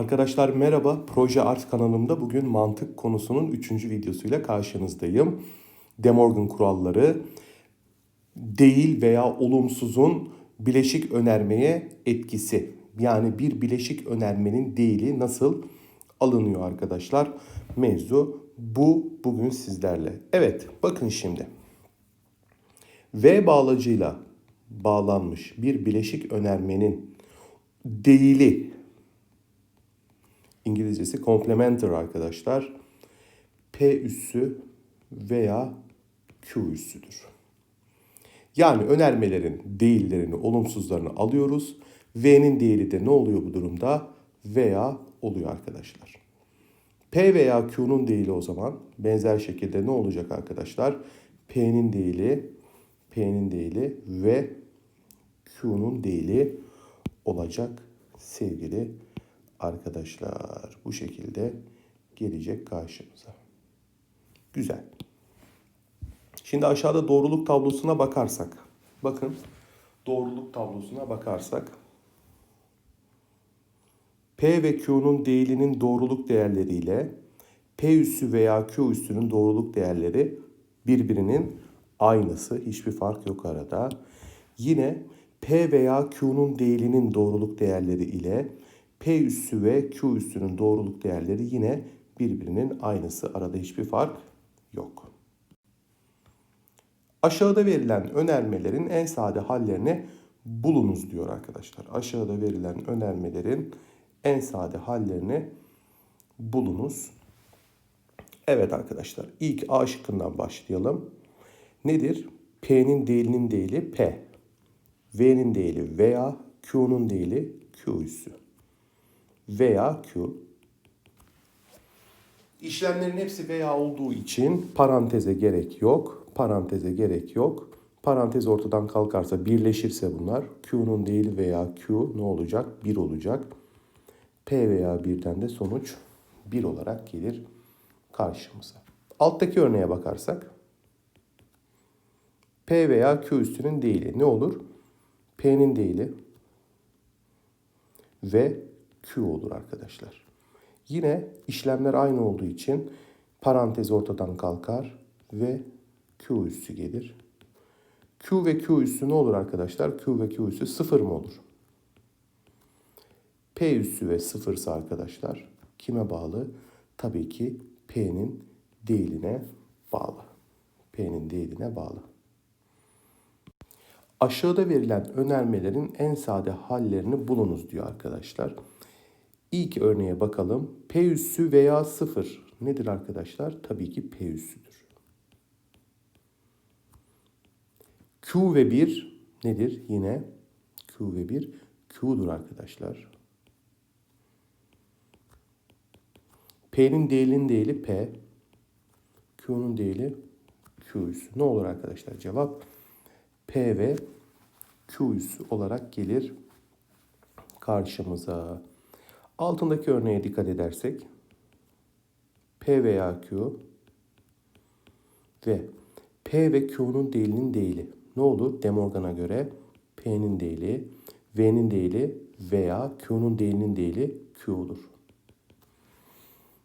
Arkadaşlar merhaba. Proje Art kanalımda bugün mantık konusunun 3. videosuyla karşınızdayım. De Morgan kuralları değil veya olumsuzun bileşik önermeye etkisi. Yani bir bileşik önermenin değili nasıl alınıyor arkadaşlar? Mevzu bu bugün sizlerle. Evet bakın şimdi. V bağlacıyla bağlanmış bir bileşik önermenin değili İngilizcesi complementary arkadaşlar. P üssü veya Q üssüdür. Yani önermelerin değillerini, olumsuzlarını alıyoruz. V'nin değili de ne oluyor bu durumda? Veya oluyor arkadaşlar. P veya Q'nun değili o zaman benzer şekilde ne olacak arkadaşlar? P'nin değili, P'nin değili ve Q'nun değili olacak sevgili arkadaşlar. Bu şekilde gelecek karşımıza. Güzel. Şimdi aşağıda doğruluk tablosuna bakarsak. Bakın doğruluk tablosuna bakarsak. P ve Q'nun değilinin doğruluk değerleriyle P üssü veya Q üssünün doğruluk değerleri birbirinin aynısı. Hiçbir fark yok arada. Yine P veya Q'nun değilinin doğruluk değerleri ile P üssü ve Q üssünün doğruluk değerleri yine birbirinin aynısı. Arada hiçbir fark yok. Aşağıda verilen önermelerin en sade hallerini bulunuz diyor arkadaşlar. Aşağıda verilen önermelerin en sade hallerini bulunuz. Evet arkadaşlar ilk A şıkkından başlayalım. Nedir? P'nin değilinin değili P. V'nin değili veya Q'nun değili Q üssü. Veya Q. İşlemlerin hepsi veya olduğu için paranteze gerek yok. Paranteze gerek yok. Parantez ortadan kalkarsa birleşirse bunlar Q'nun değili veya Q ne olacak? 1 olacak. P veya 1'den de sonuç 1 olarak gelir karşımıza. Alttaki örneğe bakarsak P veya Q üstünün değili ne olur? P'nin değili ve Q olur arkadaşlar. Yine işlemler aynı olduğu için parantez ortadan kalkar ve Q üssü gelir. Q ve Q üssü ne olur arkadaşlar? Q ve Q üssü sıfır mı olur? P üssü ve sıfırsa arkadaşlar kime bağlı? Tabii ki P'nin değiline bağlı. P'nin değiline bağlı. Aşağıda verilen önermelerin en sade hallerini bulunuz diyor arkadaşlar. İlk örneğe bakalım. P üssü veya sıfır nedir arkadaşlar? Tabii ki P üssüdür. Q ve 1 nedir? Yine Q ve 1 Q'dur arkadaşlar. P'nin değilinin değili P. Q'nun değili Q üssü. Ne olur arkadaşlar? Cevap P ve Q üssü olarak gelir karşımıza. Altındaki örneğe dikkat edersek P veya Q ve P ve Q'nun değilinin değili ne olur? Demorgan'a göre P'nin değili, V'nin değili veya Q'nun değilinin değili Q olur.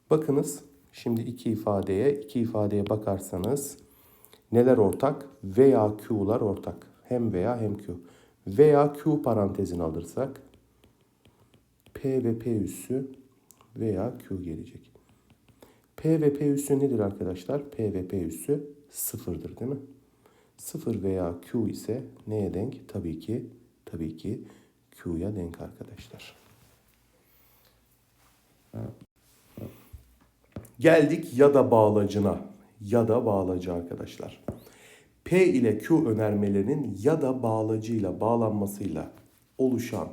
Bakınız şimdi iki ifadeye, iki ifadeye bakarsanız neler ortak? Veya Q'lar ortak. Hem veya hem Q. Veya Q parantezini alırsak P ve P üssü veya Q gelecek. P ve P üssü nedir arkadaşlar? P ve P üssü sıfırdır değil mi? Sıfır veya Q ise neye denk? Tabii ki tabii ki Q'ya denk arkadaşlar. Geldik ya da bağlacına. Ya da bağlacı arkadaşlar. P ile Q önermelerinin ya da bağlacıyla bağlanmasıyla oluşan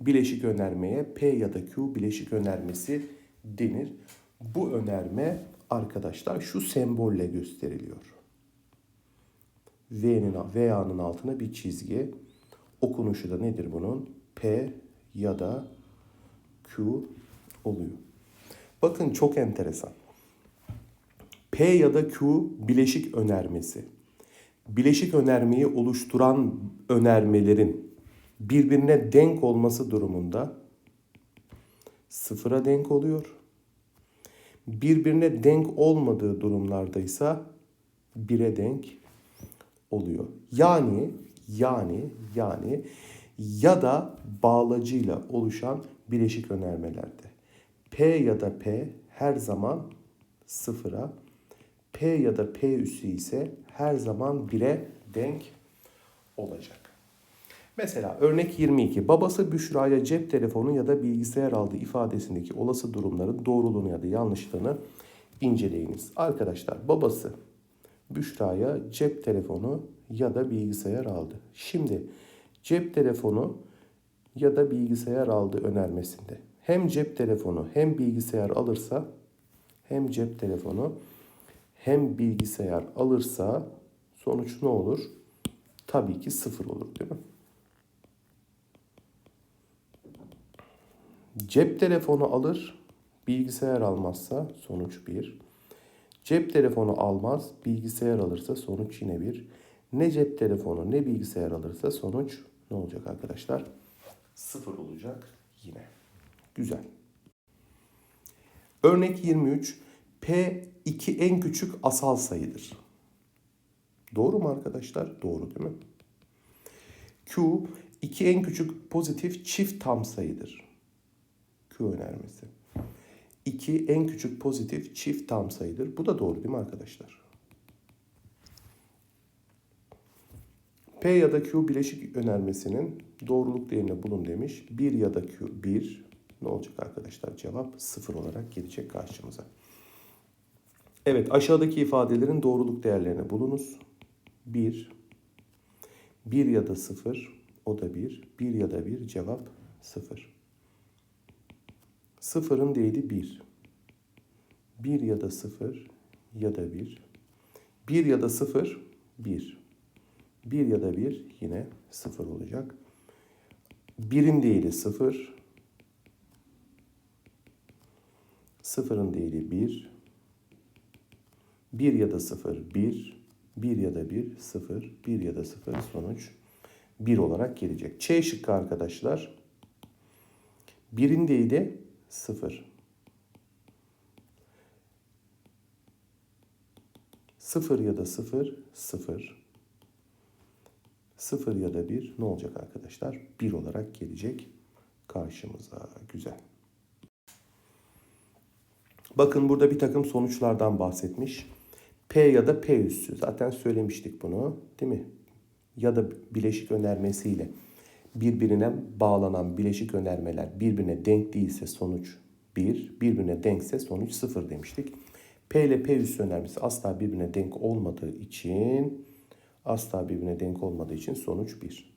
bileşik önermeye P ya da Q bileşik önermesi denir. Bu önerme arkadaşlar şu sembolle gösteriliyor. V'nin VA'nın altına bir çizgi. Okunuşu da nedir bunun? P ya da Q oluyor. Bakın çok enteresan. P ya da Q bileşik önermesi. Bileşik önermeyi oluşturan önermelerin birbirine denk olması durumunda sıfıra denk oluyor. Birbirine denk olmadığı durumlardaysa bire denk oluyor. Yani yani yani ya da bağlacıyla oluşan bileşik önermelerde P ya da P her zaman sıfıra, P ya da P üssü ise her zaman bire denk olacak. Mesela örnek 22. Babası Büşra'ya cep telefonu ya da bilgisayar aldığı ifadesindeki olası durumların doğruluğunu ya da yanlışlığını inceleyiniz. Arkadaşlar babası Büşra'ya cep telefonu ya da bilgisayar aldı. Şimdi cep telefonu ya da bilgisayar aldı önermesinde hem cep telefonu hem bilgisayar alırsa hem cep telefonu hem bilgisayar alırsa sonuç ne olur? Tabii ki sıfır olur değil mi? Cep telefonu alır, bilgisayar almazsa sonuç 1. Cep telefonu almaz, bilgisayar alırsa sonuç yine 1. Ne cep telefonu ne bilgisayar alırsa sonuç ne olacak arkadaşlar? 0 olacak yine. Güzel. Örnek 23. P2 en küçük asal sayıdır. Doğru mu arkadaşlar? Doğru değil mi? Q 2 en küçük pozitif çift tam sayıdır. Önermesi. 2 en küçük pozitif çift tam sayıdır. Bu da doğru değil mi arkadaşlar? P ya da Q bileşik önermesinin doğruluk değerini bulun demiş. 1 ya da Q 1. Ne olacak arkadaşlar? Cevap 0 olarak gelecek karşımıza. Evet aşağıdaki ifadelerin doğruluk değerlerini bulunuz. 1, 1 ya da 0 o da 1, 1 ya da 1 cevap 0. Sıfırın değeri 1. 1 ya da 0 ya da 1. 1 ya da 0 1. 1 ya da 1 yine 0 olacak. 1'in değeri 0. 0'ın değeri 1. 1 ya da 0 1. 1 ya da 1 0. 1 ya da 0 sonuç 1 olarak gelecek. Ç şıkkı arkadaşlar. 1'in değeri 0. 0 ya da 0 0. 0 ya da 1 ne olacak arkadaşlar? 1 olarak gelecek karşımıza. Güzel. Bakın burada bir takım sonuçlardan bahsetmiş. P ya da P üssü. Zaten söylemiştik bunu değil mi? Ya da bileşik önermesiyle birbirine bağlanan bileşik önermeler birbirine denk değilse sonuç 1, birbirine denkse sonuç 0 demiştik. P ile P üssü önermesi asla birbirine denk olmadığı için asla birbirine denk olmadığı için sonuç 1.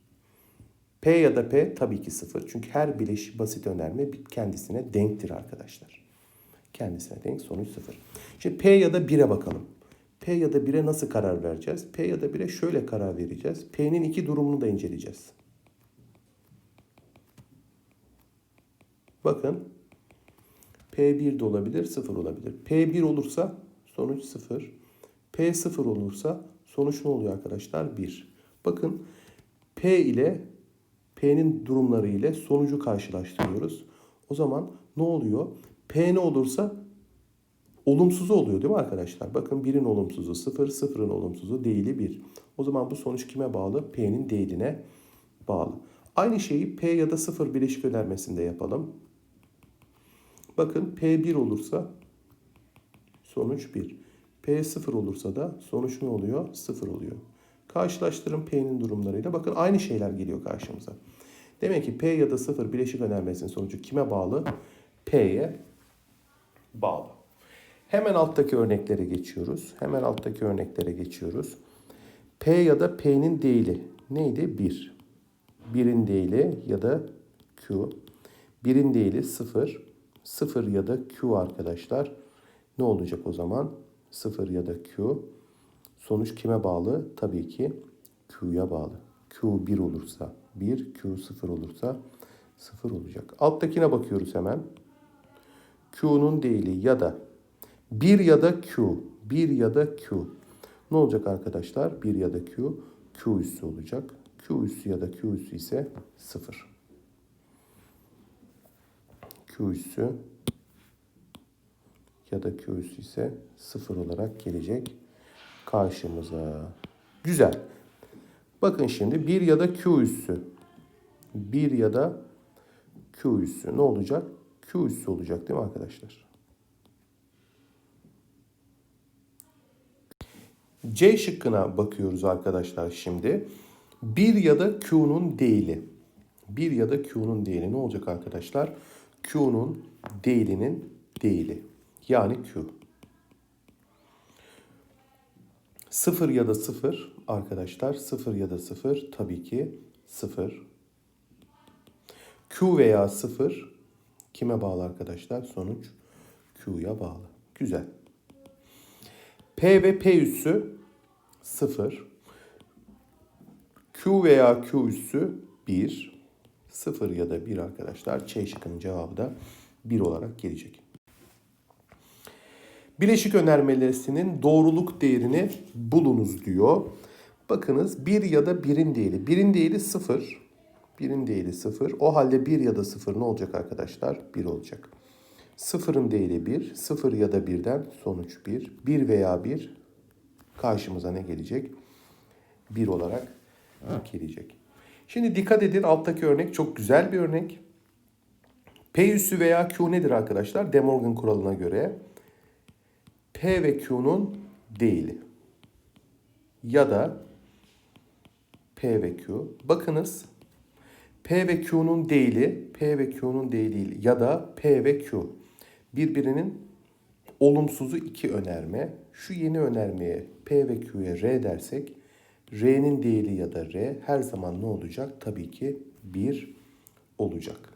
P ya da P tabii ki 0. Çünkü her bileşik basit önerme kendisine denktir arkadaşlar. Kendisine denk sonuç 0. Şimdi P ya da 1'e bakalım. P ya da 1'e nasıl karar vereceğiz? P ya da 1'e şöyle karar vereceğiz. P'nin iki durumunu da inceleyeceğiz. Bakın P1 de olabilir, 0 olabilir. P1 olursa sonuç 0. P0 olursa sonuç ne oluyor arkadaşlar? 1. Bakın P ile P'nin durumları ile sonucu karşılaştırıyoruz. O zaman ne oluyor? P ne olursa olumsuzu oluyor değil mi arkadaşlar? Bakın 1'in olumsuzu 0, 0'ın olumsuzu değili 1. O zaman bu sonuç kime bağlı? P'nin değiline bağlı. Aynı şeyi P ya da 0 bileşik önermesinde yapalım. Bakın P1 olursa sonuç 1. P0 olursa da sonuç ne oluyor? 0 oluyor. Karşılaştırın P'nin durumlarıyla. Bakın aynı şeyler geliyor karşımıza. Demek ki P ya da 0 bileşik önermesinin sonucu kime bağlı? P'ye bağlı. Hemen alttaki örneklere geçiyoruz. Hemen alttaki örneklere geçiyoruz. P ya da P'nin değili neydi? 1. 1'in değili ya da Q. 1'in değili 0. 0 ya da Q arkadaşlar. Ne olacak o zaman? 0 ya da Q. Sonuç kime bağlı? Tabii ki Q'ya bağlı. Q 1 olursa 1, Q 0 olursa 0 olacak. Alttakine bakıyoruz hemen. Q'nun değili ya da 1 ya da Q. 1 ya da Q. Ne olacak arkadaşlar? 1 ya da Q. Q üssü olacak. Q üssü ya da Q üssü ise 0. Q ya da Q ise 0 olarak gelecek karşımıza. Güzel. Bakın şimdi 1 ya da Q üssü. 1 ya da Q üssü ne olacak? Q üssü olacak değil mi arkadaşlar? C şıkkına bakıyoruz arkadaşlar şimdi. 1 ya da Q'nun değili. 1 ya da Q'nun değili ne olacak arkadaşlar? Q'nun değilinin değili. Yani Q. 0 ya da 0 arkadaşlar 0 ya da 0 tabii ki 0. Q veya 0 kime bağlı arkadaşlar? Sonuç Q'ya bağlı. Güzel. P ve P üssü 0. Q veya Q üssü 1. 0 ya da 1 arkadaşlar. Ç şıkkının cevabı da 1 olarak gelecek. Bileşik önermesinin doğruluk değerini bulunuz diyor. Bakınız 1 ya da 1'in değili. 1'in değili 0. 1'in değili 0. O halde 1 ya da 0 ne olacak arkadaşlar? 1 olacak. 0'ın değili 1. 0 ya da 1'den sonuç 1. 1 veya 1 karşımıza ne gelecek? 1 olarak gelecek. Şimdi dikkat edin alttaki örnek çok güzel bir örnek. P üssü veya Q nedir arkadaşlar? De Morgan kuralına göre P ve Q'nun değili. Ya da P ve Q. Bakınız P ve Q'nun değili, P ve Q'nun değili ya da P ve Q. Birbirinin olumsuzu iki önerme. Şu yeni önermeye P ve Q'ye R dersek R'nin değili ya da R her zaman ne olacak? Tabii ki 1 olacak.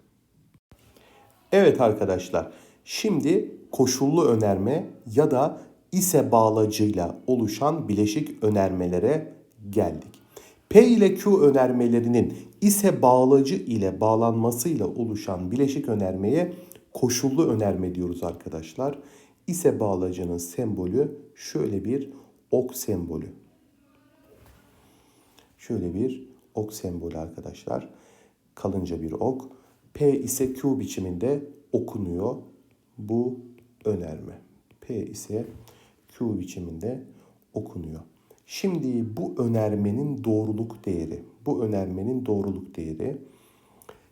Evet arkadaşlar, şimdi koşullu önerme ya da ise bağlacıyla oluşan bileşik önermelere geldik. P ile Q önermelerinin ise bağlacı ile bağlanmasıyla oluşan bileşik önermeye koşullu önerme diyoruz arkadaşlar. İse bağlacının sembolü şöyle bir ok sembolü. Şöyle bir ok sembolü arkadaşlar. Kalınca bir ok. P ise Q biçiminde okunuyor bu önerme. P ise Q biçiminde okunuyor. Şimdi bu önermenin doğruluk değeri, bu önermenin doğruluk değeri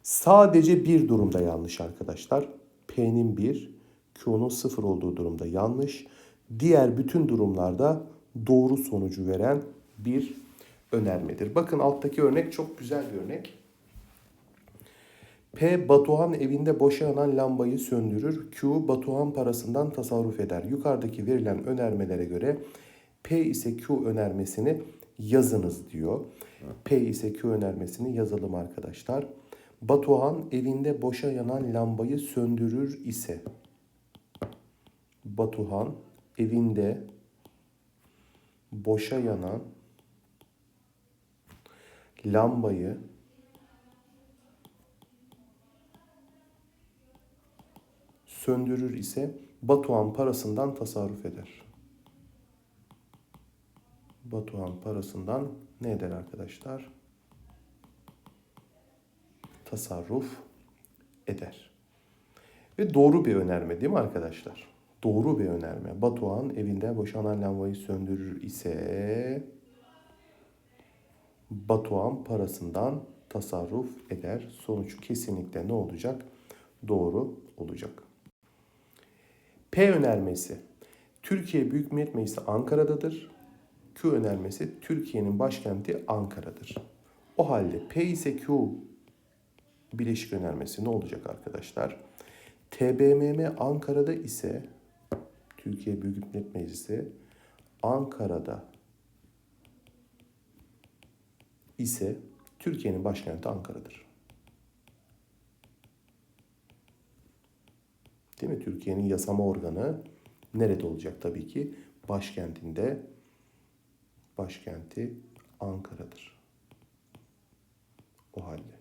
sadece bir durumda yanlış arkadaşlar. P'nin 1, Q'nun 0 olduğu durumda yanlış. Diğer bütün durumlarda doğru sonucu veren bir önermedir. Bakın alttaki örnek çok güzel bir örnek. P. Batuhan evinde boşa yanan lambayı söndürür. Q. Batuhan parasından tasarruf eder. Yukarıdaki verilen önermelere göre P ise Q önermesini yazınız diyor. P ise Q önermesini yazalım arkadaşlar. Batuhan evinde boşa yanan lambayı söndürür ise Batuhan evinde boşa yanan lambayı söndürür ise Batuhan parasından tasarruf eder. Batuhan parasından ne eder arkadaşlar? Tasarruf eder. Ve doğru bir önerme değil mi arkadaşlar? Doğru bir önerme. Batuhan evinde boşanan lambayı söndürür ise Batuhan parasından tasarruf eder. Sonuç kesinlikle ne olacak? Doğru olacak. P önermesi. Türkiye Büyük Millet Meclisi Ankara'dadır. Q önermesi Türkiye'nin başkenti Ankara'dır. O halde P ise Q bileşik önermesi ne olacak arkadaşlar? TBMM Ankara'da ise Türkiye Büyük Millet Meclisi Ankara'da ise Türkiye'nin başkenti Ankara'dır. Değil mi? Türkiye'nin yasama organı nerede olacak tabii ki? Başkentinde başkenti Ankara'dır. O halde.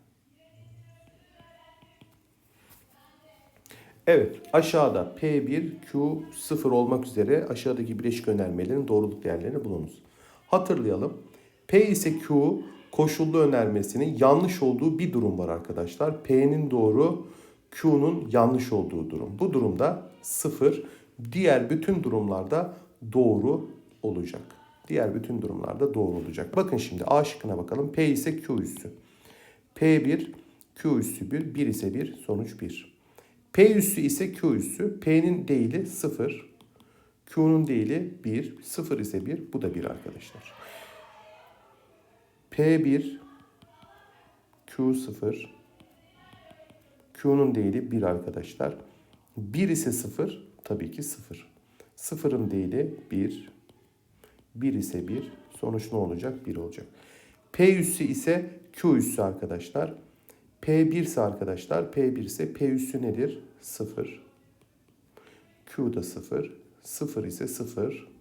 Evet, aşağıda P1, Q0 olmak üzere aşağıdaki bileşik önermelerin doğruluk değerlerini bulunuz. Hatırlayalım. P ise Q koşullu önermesinin yanlış olduğu bir durum var arkadaşlar. P'nin doğru, Q'nun yanlış olduğu durum. Bu durumda 0. Diğer bütün durumlarda doğru olacak. Diğer bütün durumlarda doğru olacak. Bakın şimdi A şıkkına bakalım. P ise Q üssü. P1 Q üssü 1. 1 ise 1. Sonuç 1. P üssü ise Q üssü. P'nin değili 0. Q'nun değili 1. 0 ise 1. Bu da 1 arkadaşlar. P1 Q0 Q'nun değili 1 arkadaşlar. 1 ise 0 tabii ki 0. 0'ın değili 1. 1 ise 1. Sonuç ne olacak? 1 olacak. P üssü ise Q üssü arkadaşlar. P1 ise arkadaşlar P1 ise P üssü nedir? 0. Q da 0. 0 ise 0.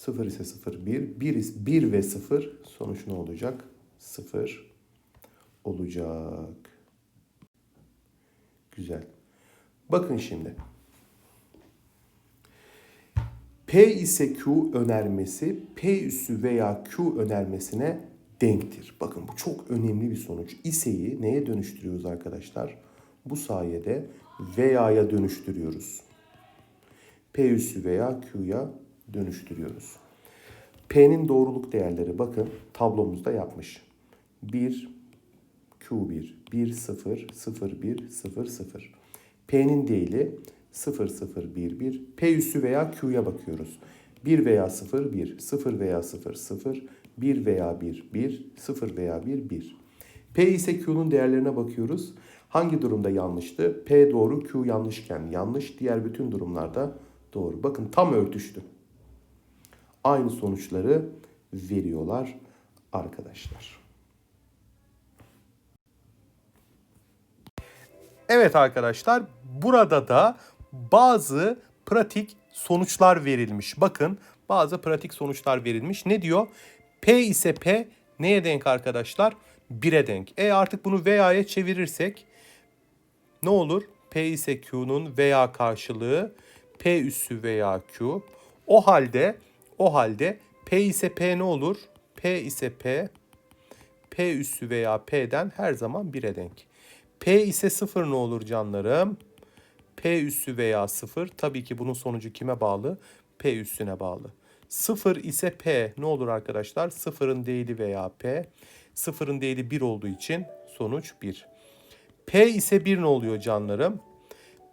0 ise 0 1. 1, is- 1 ve 0 sonuç ne olacak? 0 olacak. Güzel. Bakın şimdi. P ise Q önermesi P üssü veya Q önermesine denktir. Bakın bu çok önemli bir sonuç. İse'yi neye dönüştürüyoruz arkadaşlar? Bu sayede veya'ya dönüştürüyoruz. P üssü veya Q'ya dönüştürüyoruz. P'nin doğruluk değerleri bakın tablomuzda yapmış. 1, Q1, 1, 0, 0, 1, 0, 0. P'nin değili 0, 0, 1, 1. P üssü veya Q'ya bakıyoruz. 1 veya 0, 1, 0 veya 0, 0, 1 veya 1, 1, 0 veya 1, 1. P ise Q'nun değerlerine bakıyoruz. Hangi durumda yanlıştı? P doğru, Q yanlışken yanlış. Diğer bütün durumlarda doğru. Bakın tam örtüştü. Aynı sonuçları veriyorlar arkadaşlar. Evet arkadaşlar burada da bazı pratik sonuçlar verilmiş. Bakın bazı pratik sonuçlar verilmiş. Ne diyor? P ise P neye denk arkadaşlar? 1'e denk. E artık bunu veya'ya çevirirsek ne olur? P ise Q'nun veya karşılığı P üssü veya Q. O halde o halde P ise P ne olur? P ise P P üssü veya P'den her zaman 1'e denk. P ise 0 ne olur canlarım? P üssü veya 0 tabii ki bunun sonucu kime bağlı? P üssüne bağlı. 0 ise P ne olur arkadaşlar? 0'ın değili veya P. 0'ın değili 1 olduğu için sonuç 1. P ise 1 ne oluyor canlarım?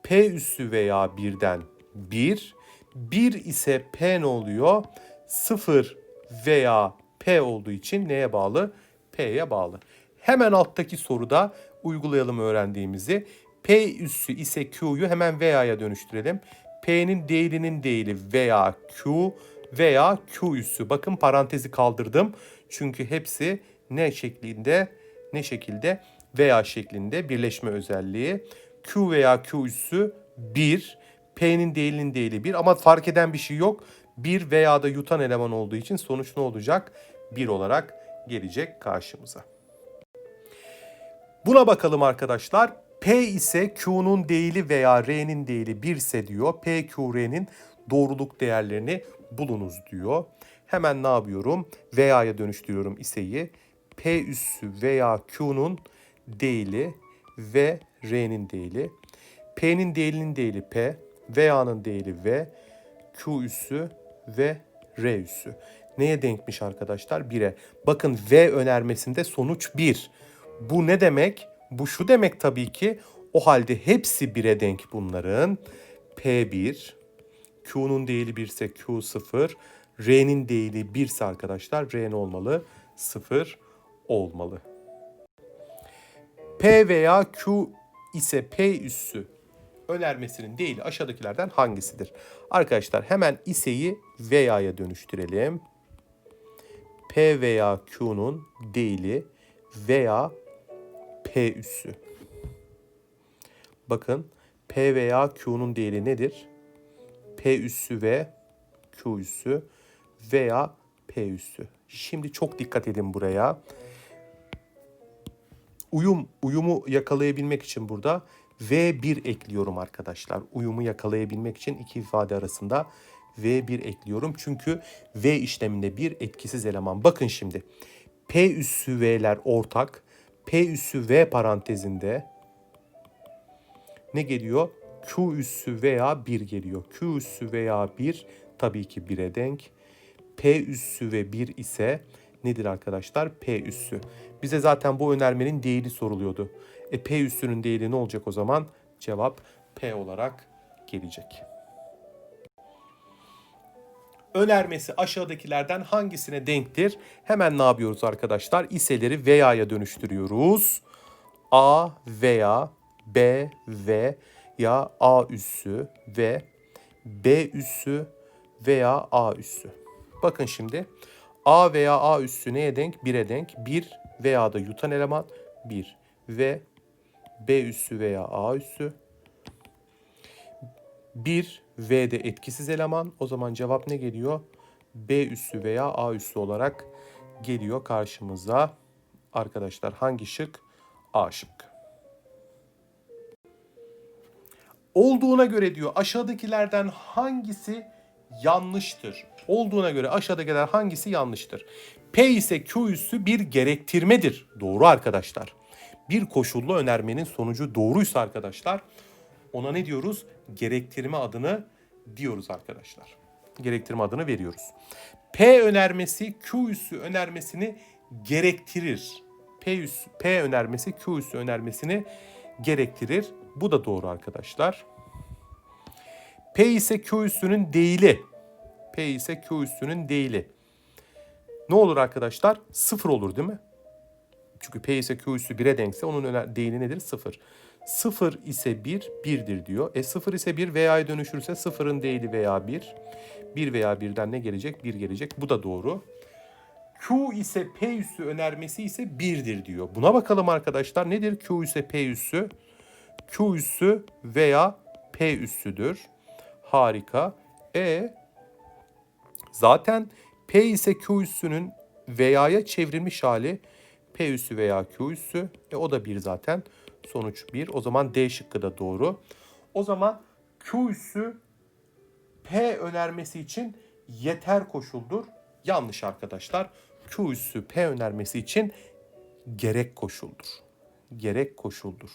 P üssü veya 1'den 1. 1 ise P ne oluyor? 0 veya P olduğu için neye bağlı? P'ye bağlı. Hemen alttaki soruda uygulayalım öğrendiğimizi. P üssü ise Q'yu hemen veya'ya dönüştürelim. P'nin değilinin değili veya Q veya Q üssü. Bakın parantezi kaldırdım. Çünkü hepsi ne şeklinde ne şekilde veya şeklinde birleşme özelliği. Q veya Q üssü 1. P'nin değilinin değili 1 ama fark eden bir şey yok. 1 veya da yutan eleman olduğu için sonuç ne olacak? 1 olarak gelecek karşımıza. Buna bakalım arkadaşlar. P ise Q'nun değili veya R'nin değili 1 ise diyor. P, Q, R'nin doğruluk değerlerini bulunuz diyor. Hemen ne yapıyorum? Veya'ya dönüştürüyorum iseyi. P üssü veya Q'nun değili ve R'nin değili. P'nin değilinin değili P, Veya'nın değili V, Q üssü ve R üssü. Neye denkmiş arkadaşlar? 1'e. Bakın V önermesinde sonuç 1. Bu ne demek? Bu şu demek tabii ki o halde hepsi 1'e denk bunların. P1, Q'nun değili 1 ise Q 0, R'nin değili 1 ise arkadaşlar R ne olmalı? 0 olmalı. P veya Q ise P üssü önermesinin değili aşağıdakilerden hangisidir? Arkadaşlar hemen iseyi veya'ya dönüştürelim. P veya Q'nun değili veya P üssü. Bakın P veya Q'nun değeri nedir? P üssü ve Q üssü veya P üssü. Şimdi çok dikkat edin buraya. Uyum, uyumu yakalayabilmek için burada V1 ekliyorum arkadaşlar. Uyumu yakalayabilmek için iki ifade arasında V1 ekliyorum. Çünkü V işleminde bir etkisiz eleman. Bakın şimdi P üssü V'ler ortak. P üssü V parantezinde ne geliyor? Q üssü veya 1 geliyor. Q üssü veya 1 tabii ki 1'e denk. P üssü ve 1 ise nedir arkadaşlar? P üssü. Bize zaten bu önermenin değili soruluyordu. E P üssünün değili ne olacak o zaman? Cevap P olarak gelecek. Önermesi aşağıdakilerden hangisine denktir? Hemen ne yapıyoruz arkadaşlar? İseleri veya'ya dönüştürüyoruz. A veya B ve ya A üssü ve B üssü veya A üssü. Bakın şimdi A veya A üssü neye denk? 1'e denk. 1 veya da yutan eleman 1 ve B üssü veya A üssü 1 V de etkisiz eleman. O zaman cevap ne geliyor? B üssü veya A üssü olarak geliyor karşımıza. Arkadaşlar hangi şık? A şıkkı. Olduğuna göre diyor aşağıdakilerden hangisi yanlıştır? Olduğuna göre aşağıdakiler hangisi yanlıştır? P ise Q üssü bir gerektirmedir. Doğru arkadaşlar. Bir koşullu önermenin sonucu doğruysa arkadaşlar ona ne diyoruz? Gerektirme adını diyoruz arkadaşlar. Gerektirme adını veriyoruz. P önermesi Q üssü önermesini gerektirir. P, üssü, P önermesi Q üssü önermesini gerektirir. Bu da doğru arkadaşlar. P ise Q üssünün değili. P ise Q üssünün değili. Ne olur arkadaşlar? Sıfır olur değil mi? Çünkü P ise Q üssü 1'e denkse onun değili nedir? Sıfır. Sıfır ise 1, 1'dir diyor. E sıfır ise 1 veya'ya dönüşürse sıfırın değili veya 1. 1 veya 1'den ne gelecek? 1 gelecek. Bu da doğru. Q ise P üssü önermesi ise 1'dir diyor. Buna bakalım arkadaşlar. Nedir Q ise P üssü? Q üssü veya P üssüdür. Harika. E zaten P ise Q üssünün veya'ya çevrilmiş hali P üssü veya Q üssü. E o da 1 zaten. Sonuç 1. O zaman D şıkkı da doğru. O zaman Q üssü P önermesi için yeter koşuldur. Yanlış arkadaşlar. Q üssü P önermesi için gerek koşuldur. Gerek koşuldur.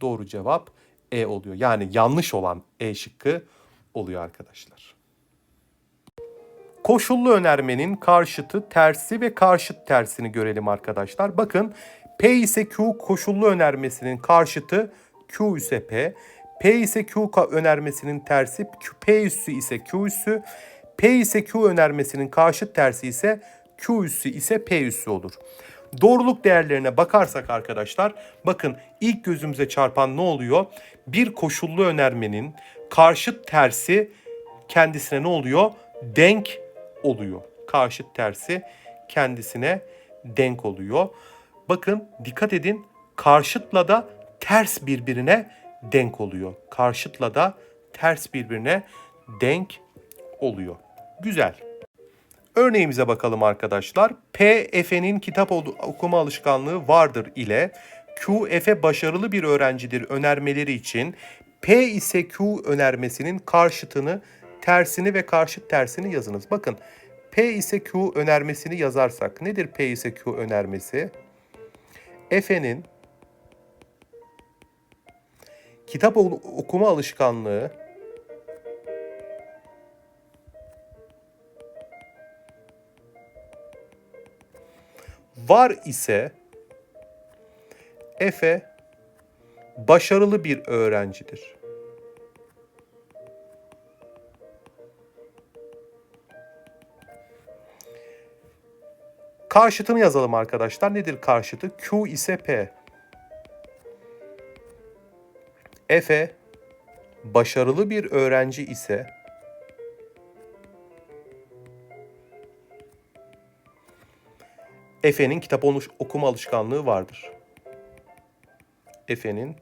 Doğru cevap E oluyor. Yani yanlış olan E şıkkı oluyor arkadaşlar. Koşullu önermenin karşıtı, tersi ve karşıt tersini görelim arkadaşlar. Bakın P ise Q koşullu önermesinin karşıtı Q ise P. P ise Q önermesinin tersi P üssü ise Q üssü. P ise Q önermesinin karşıt tersi ise Q üssü ise P üssü olur. Doğruluk değerlerine bakarsak arkadaşlar bakın ilk gözümüze çarpan ne oluyor? Bir koşullu önermenin karşıt tersi kendisine ne oluyor? Denk oluyor. Karşıt tersi kendisine denk oluyor. Bakın dikkat edin karşıtla da ters birbirine denk oluyor. Karşıtla da ters birbirine denk oluyor. Güzel. Örneğimize bakalım arkadaşlar. P, Efe'nin kitap okuma alışkanlığı vardır ile Q, Efe başarılı bir öğrencidir önermeleri için P ise Q önermesinin karşıtını, tersini ve karşıt tersini yazınız. Bakın P ise Q önermesini yazarsak nedir P ise Q önermesi? Efe'nin kitap okuma alışkanlığı var ise Efe başarılı bir öğrencidir. Karşıtını yazalım arkadaşlar. Nedir karşıtı? Q ise P. Efe başarılı bir öğrenci ise Efe'nin kitap oluş- okuma alışkanlığı vardır. Efe'nin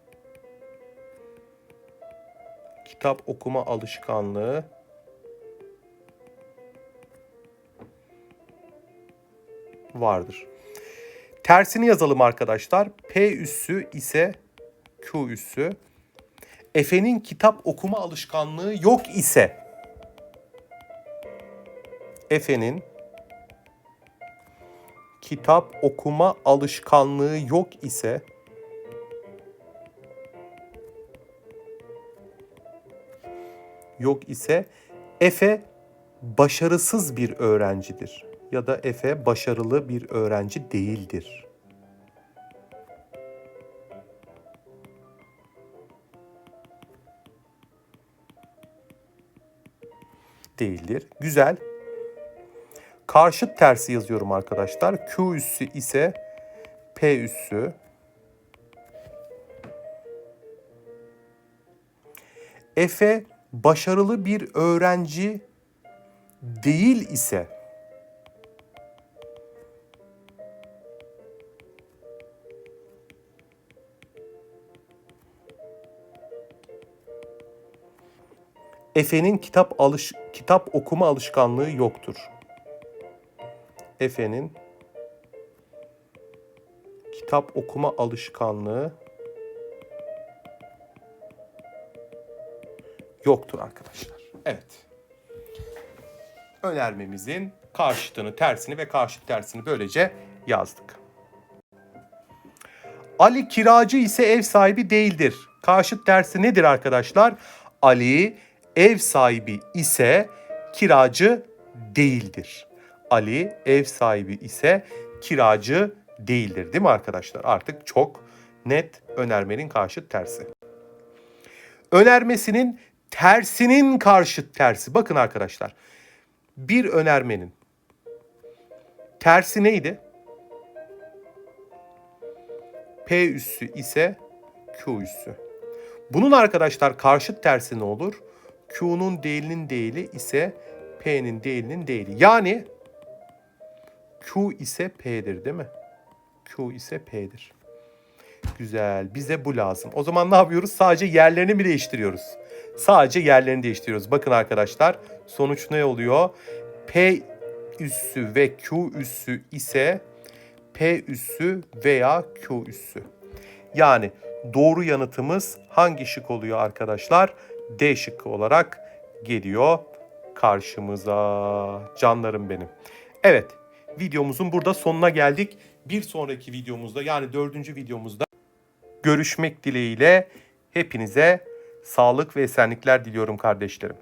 kitap okuma alışkanlığı vardır. Tersini yazalım arkadaşlar. P üssü ise Q üssü. Efe'nin kitap okuma alışkanlığı yok ise Efe'nin kitap okuma alışkanlığı yok ise yok ise Efe başarısız bir öğrencidir ya da Efe başarılı bir öğrenci değildir. Değildir. Güzel. Karşıt tersi yazıyorum arkadaşlar. Q üssü ise P üssü. Efe başarılı bir öğrenci değil ise Efe'nin kitap alış kitap okuma alışkanlığı yoktur. Efe'nin kitap okuma alışkanlığı yoktur arkadaşlar. Evet. Önermemizin karşıtını, tersini ve karşıt tersini böylece yazdık. Ali kiracı ise ev sahibi değildir. Karşıt tersi nedir arkadaşlar? Ali ev sahibi ise kiracı değildir. Ali ev sahibi ise kiracı değildir değil mi arkadaşlar? Artık çok net önermenin karşıt tersi. Önermesinin tersinin karşıt tersi. Bakın arkadaşlar. Bir önermenin tersi neydi? P üssü ise Q üssü. Bunun arkadaşlar karşıt tersi ne olur? Q'nun değilinin değili ise P'nin değilinin değili. Yani Q ise P'dir değil mi? Q ise P'dir. Güzel. Bize bu lazım. O zaman ne yapıyoruz? Sadece yerlerini mi değiştiriyoruz? Sadece yerlerini değiştiriyoruz. Bakın arkadaşlar sonuç ne oluyor? P üssü ve Q üssü ise P üssü veya Q üssü. Yani doğru yanıtımız hangi şık oluyor arkadaşlar? D şıkkı olarak geliyor karşımıza. Canlarım benim. Evet videomuzun burada sonuna geldik. Bir sonraki videomuzda yani dördüncü videomuzda görüşmek dileğiyle hepinize sağlık ve esenlikler diliyorum kardeşlerim.